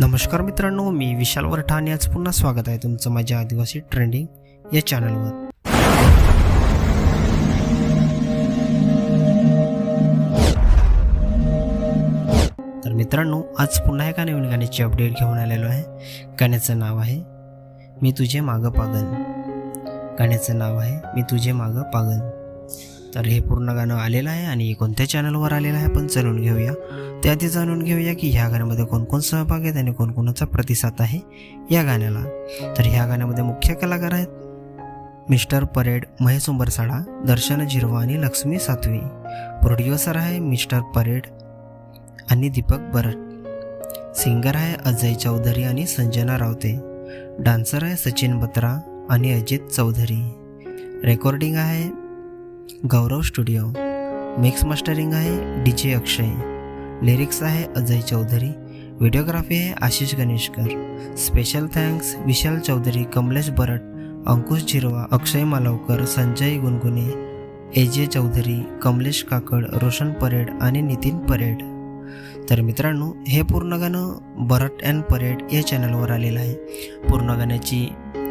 नमस्कार मित्रांनो मी विशाल वरठा आणि आज पुन्हा स्वागत आहे तुमचं माझ्या आदिवासी ट्रेंडिंग या चॅनलवर. तर मित्रांनो आज पुन्हा एका नवीन गाण्याची अपडेट घेऊन आलेलो आहे. गाण्याचं नाव आहे मी तुझे मागं पागल. गाण्याचं नाव आहे मी तुझे मागं पागल. तर हे पूर्ण गाणं आलेलं आहे आणि कोणत्या चॅनलवर आलेलं आहे आपण जाणून घेऊया. त्याआधी जाणून घेऊया की ह्या गाण्यामध्ये कोणकोण सहभाग आहेत आणि कोणकोणाचा प्रतिसाद आहे या गाण्याला. तर ह्या गाण्यामध्ये मुख्य कलाकार आहेत मिस्टर परेड महेश उंबरसाडा दर्शन झिरवा आणि लक्ष्मी सातवी. प्रोड्युसर आहे मिस्टर परेड आणि दीपक बरट. सिंगर आहे अजय चौधरी आणि संजना रावते. डान्सर आहे सचिन बत्रा आणि अजित चौधरी. रेकॉर्डिंग आहे गौरव स्टुडिओ. मिक्स मास्टरिंग आहे डी जे अक्षय. लिरिक्स आहे अजय चौधरी. व्हिडिओग्राफी आहे Ashish Ganeshkar. Special thanks Vishal Chaudhari Kamlesh Barat Ankush Zirwa Akshay Malvakar Sanjay Gungune A J Chaudhari Kamlesh काकड रोशन परेड आणि नितीन परेड. तर मित्रांनो हे पूर्ण गाणं बरट अँड परेड या चॅनलवर आलेलं आहे. पूर्ण गाण्याची